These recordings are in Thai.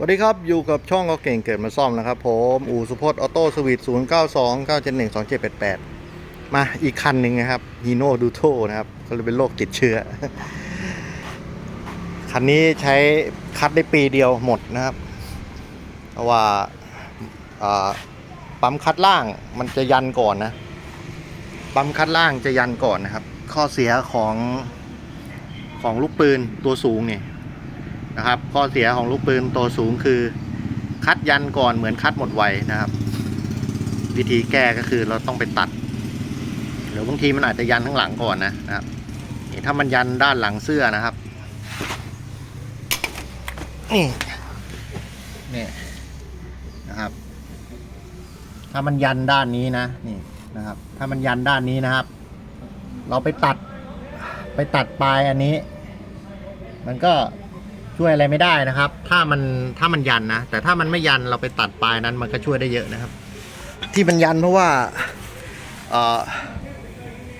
สวัสดีครับ อยู่กับช่องก็เก่งเกิดมาซ่อมนะครับ ผมอู่สุพจน์ออโต้สวิตศูนย์เก้าสองเก้าเจ็ดหนึ่งสองเจ็ดแปดแปดมาอีกคันหนึ่งนะครับฮีโน่ดูโทนะครับ ก็เลยเป็นโรคติดเชื้อ คันนี้ใช้คัดได้ปีเดียวหมดนะครับ เพราะว่าอ่าปั๊มคัดล่างมันจะยันก่อนนะ ปั๊มคัดล่างจะยันก่อนนะครับ ข้อเสียของของลูกปืนตัวสูงเนี่ย นะครับ ข้อเสียของลูกปืนตัวสูงคือ คัดยันก่อนเหมือนคัดหมดไวนะครับ วิธีแก้ก็คือเราต้องไปตัดหรือบางทีมันอาจจะยันข้างหลังก่อนนะนะครับนี่ถ้ามันยันด้านหลังเสื้อนะครับนี่นี่นะครับ ถ้ามันยันด้านนี้นะนี่นะครับ ถ้ามันยันด้านนี้นะครับ เราไปตัดไปตัดปลายอันนี้ มันก็ ช่วยอะไรไม่ได้นะครับ ถ้ามันถ้ามันยันนะ แต่ถ้ามันไม่ยันเราไปตัดปลายนั้นมันก็ช่วยได้เยอะนะครับ ที่มันยันเพราะว่า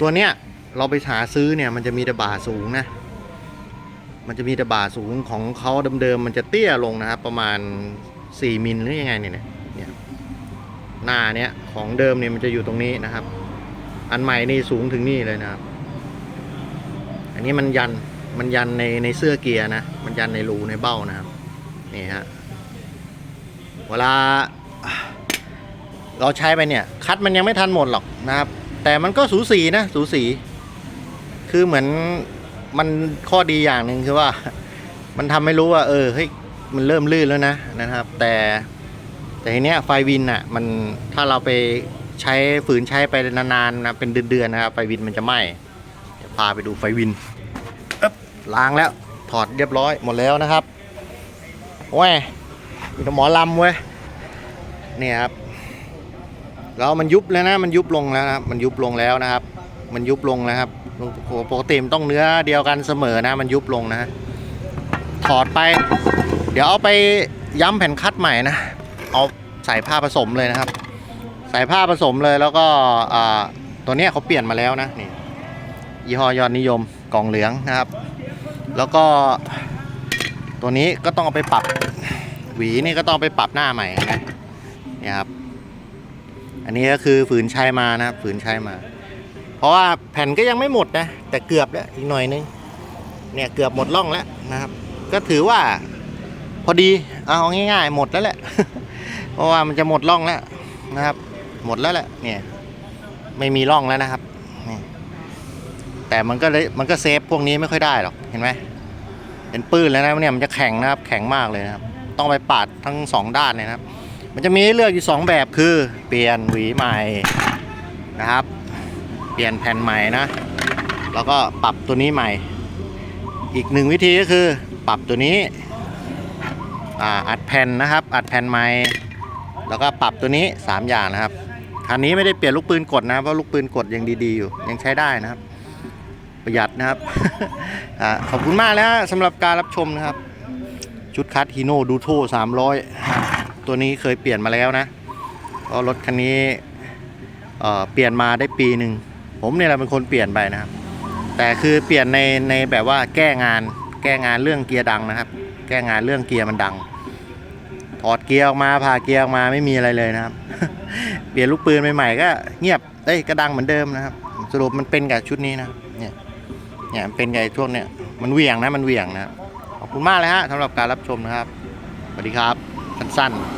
ตัวเนี้ยเราไปหาซื้อเนี่ยมันจะมีตะบ่าสูงนะ มันจะมีตะบ่าสูงของเขาเดิมๆมันจะเตี้ยลงนะครับ ประมาณ 4มิลหรือยังไงเนี่ยเนี่ยหน้าเนี้ยของเดิมเนี่ยมันจะอยู่ตรงนี้นะครับ อันใหม่นี่สูงถึงนี่เลยนะครับ อันนี้มันยัน มันยันในในเสื้อเกียร์นะ มันยันในรูในเบ้านะครับ นี่ฮะ เวลา เราใช้ไปเนี่ย คัดมันยังไม่ทันหมดหรอกนะครับ แต่มันก็สูสีนะ สูสี คือเหมือนมันข้อดีอย่างหนึ่งคือว่า มันทำให้รู้ว่า เออเฮ้ยมันเริ่มลื่นแล้วนะนะครับ แต่แต่ทีเนี้ยไฟวินอะ มันถ้าเราไปใช้ฝืนใช้ไปนานๆนะเป็นเดือนๆนะครับไฟวินมันจะไหม้เดี๋ยวพาไปดูไฟวิน ล้างแล้วถอดเรียบร้อยหมดแล้วนะครับโอ้ยมีหมอลำเว้ยเนี่ยครับแล้วมันยุบแล้วนะมันยุบลงแล้วนะครับมันยุบลงแล้วนะครับ มันยุบลงแล้วครับปกติมันต้องเนื้อเดียวกันเสมอนะ มันยุบลงนะถอดไป เดี๋ยวเอาไปย้ำแผ่นคัดใหม่นะเอาใส่ผ้าผสมเลยนะครับ ใส่ผ้าผสมเลยแล้วก็ตัวเนี้ยเขาเปลี่ยนมาแล้วนะนี่ยี่ห้อยอดนิยมกล่องเหลืองนะครับ แล้วก็ตัวนี้ก็ต้องเอาไปปรับหวีนี่ก็ต้องไปปรับหน้าใหม่นะนี่ครับ อันนี้ก็คือฝืนใช้มานะครับฝืนใช้มา เพราะว่าแผ่นก็ยังไม่หมดนะ แต่เกือบแล้วอีกหน่อยนึงเนี่ยเกือบหมดร่องแล้วนะครับ ก็ถือว่าพอดีเอาง่าย ๆ หมดแล้วแหละ เพราะว่ามันจะหมดร่องแล้วนะครับ หมดแล้วแหละเนี่ยไม่มีร่องแล้วนะครับ แต่มันก็เลยมันก็เซฟพวกนี้ไม่ค่อยได้หรอกเห็นไหมเป็นปื้นแล้วนะเนี่ยมันจะแข็งนะครับ แข็งมากเลยนะครับ ต้องไปปาดทั้งสองด้านเลยนะครับ มันจะมีเลือกอยู่สองแบบคือ เปลี่ยนหวีใหม่นะครับ เปลี่ยนแผ่นใหม่นะ แล้วก็ปรับตัวนี้ใหม่ อีกหนึ่งวิธีก็คือปรับตัวนี้อ,อัดแผ่นนะครับ อัดแผ่นใหม่แล้วก็ปรับตัวนี้สามอย่างนะครับคันนี้ไม่ได้เปลี่ยนลูกปืนกดนะเพราะลูกปืนกดยังดีๆอยู่ยังใช้ได้นะครับ ประหยัดนะครับอขอบคุณมากแล้วสำหรับการรับชมนะครับ ชุดคัดฮีโน่ดูโท300ตัวนี้เคยเปลี่ยนมาแล้วนะเพรถคันนี้เปลี่ยนมาได้ปีหนึ่งผมเนี่ยแหละเป็นคนเปลี่ยนไปนะครับ แต่คือเปลี่ยนในในแบบว่าแก้งานแก้งานเรื่องเกียร์ดังนะครับ แก้งานเรื่องเกียร์มันดังถอดเกียร์ออกมาผ่าเกียร์ออกมาไม่มีอะไรเลยนะครับ เปลี่ยนลูกปืนใหม่ๆก็เงียบได้ยกระดังเหมือนเดิมนะครับ สรุปมันเป็นกับชุดนี้นะเนี่ย เนี่ยเป็นไงช่วงเนี้ยมันเวียงนะมันเวียงนะขอบคุณมากเลยฮะสำหรับการรับชมนะครับสวัสดีครับสั้นๆ